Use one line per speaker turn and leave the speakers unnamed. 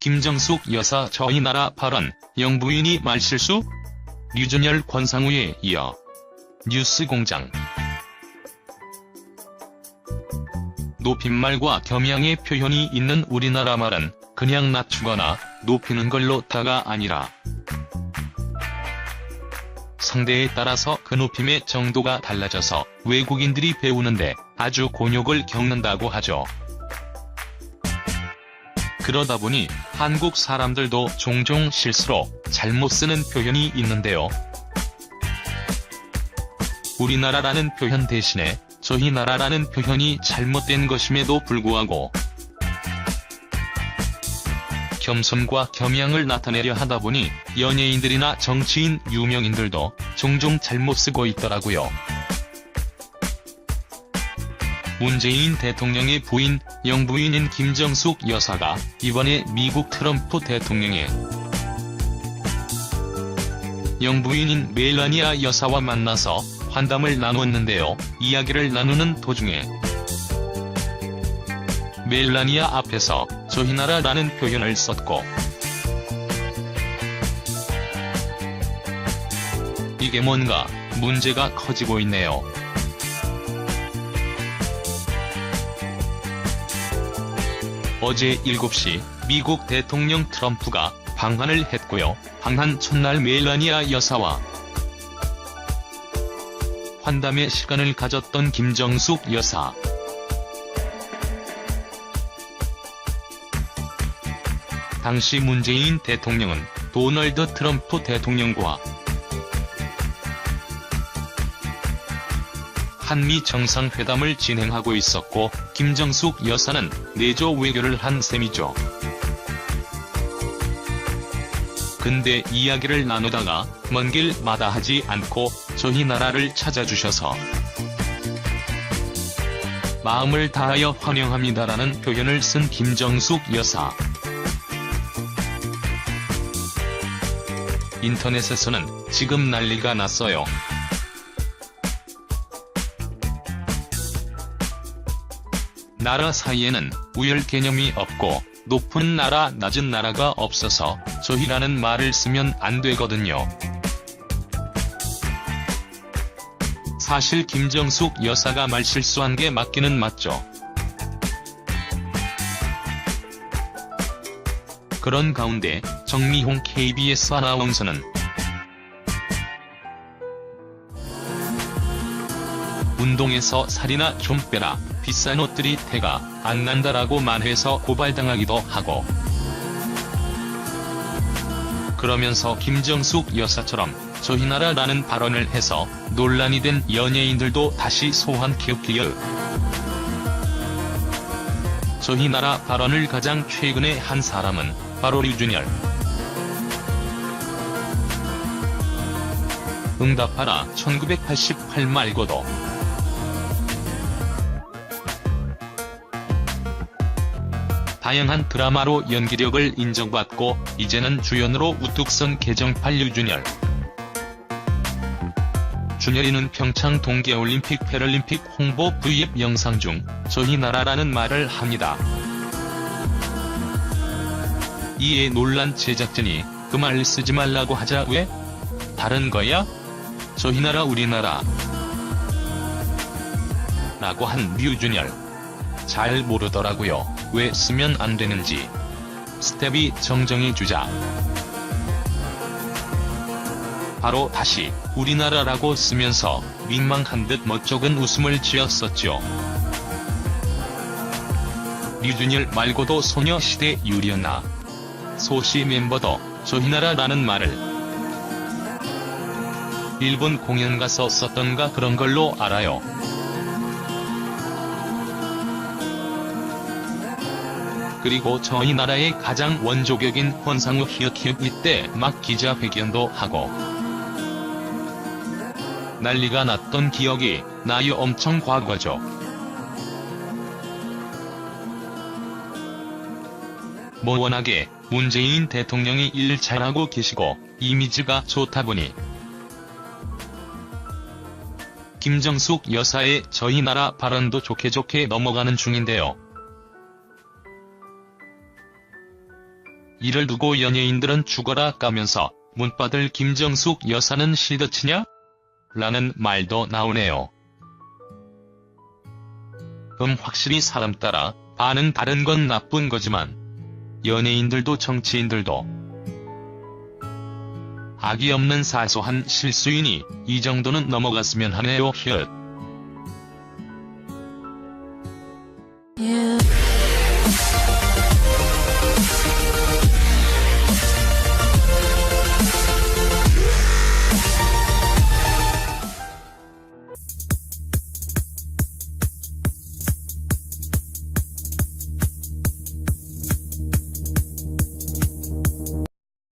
김정숙 여사 저희 나라 발언, 영부인이 말실수? 류준열 권상우에 이어 뉴스공장 높임말과 겸양의 표현이 있는 우리나라 말은 그냥 낮추거나 높이는 걸로 다가 아니라 상대에 따라서 그 높임의 정도가 달라져서 외국인들이 배우는데 아주 곤욕을 겪는다고 하죠. 그러다 보니 한국 사람들도 종종 실수로 잘못 쓰는 표현이 있는데요. 우리나라라는 표현 대신에 저희 나라라는 표현이 잘못된 것임에도 불구하고 겸손과 겸양을 나타내려 하다 보니 연예인들이나 정치인 유명인들도 종종 잘못 쓰고 있더라고요. 문재인 대통령의 부인, 영부인인 김정숙 여사가 이번에 미국 트럼프 대통령의 영부인인 멜라니아 여사와 만나서 환담을 나눴는데요. 이야기를 나누는 도중에 멜라니아 앞에서 저희 나라라는 표현을 썼고 이게 뭔가 문제가 커지고 있네요. 어제 7시 미국 대통령 트럼프가 방한을 했고요. 방한 첫날 멜라니아 여사와 환담의 시간을 가졌던 김정숙 여사. 당시 문재인 대통령은 도널드 트럼프 대통령과 한미 정상회담을 진행하고 있었고 김정숙 여사는 내조 외교를 한 셈이죠. 근데 이야기를 나누다가 먼 길 마다하지 않고 저희 나라를 찾아주셔서 마음을 다하여 환영합니다라는 표현을 쓴 김정숙 여사. 인터넷에서는 지금 난리가 났어요. 나라 사이에는 우열 개념이 없고 높은 나라 낮은 나라가 없어서 저희라는 말을 쓰면 안 되거든요. 사실 김정숙 여사가 말실수한 게 맞기는 맞죠. 그런 가운데 정미홍 KBS 아나운서는 운동에서 살이나 좀 빼라, 비싼 옷들이 태가 안 난다라고 말해서 고발당하기도 하고. 그러면서 김정숙 여사처럼 저희 나라라는 발언을 해서 논란이 된 연예인들도 다시 소환 키우키우 저희 나라 발언을 가장 최근에 한 사람은 바로 류준열. 응답하라 1988 말고도 다양한 드라마로 연기력을 인정받고 이제는 주연으로 우뚝 선 개정팔 류준열. 준열이는 평창 동계올림픽 패럴림픽 홍보 V앱 영상 중 저희 나라라는 말을 합니다. 이에 논란 제작진이 그 말 쓰지 말라고 하자 왜? 다른 거야? 저희 나라 우리나라 라고 한 류준열. 잘 모르더라고요. 왜 쓰면 안 되는지. 스텝이 정정해 주자. 바로 다시 우리나라라고 쓰면서 민망한 듯 멋쩍은 웃음을 지었었죠. 류준열 말고도 소녀시대 유리나 소시 멤버도 저희 나라라는 말을 일본 공연 가서 썼던가 그런 걸로 알아요. 그리고 저희 나라의 가장 원조격인 권상우 히읗히읗 이때 막 기자회견도 하고 난리가 났던 기억이 나요 엄청 과거죠. 뭐 워낙에 문재인 대통령이 일 잘하고 계시고 이미지가 좋다 보니 김정숙 여사의 저희 나라 발언도 좋게 좋게 넘어가는 중인데요. 이를 두고 연예인들은 죽어라 까면서 문바들 김정숙 여사는 실드치냐? 라는 말도 나오네요. 음 확실히 사람 따라 반은 다른 건 나쁜 거지만 연예인들도 정치인들도 악이 없는 사소한 실수이니 이 정도는 넘어갔으면 하네요. 흣.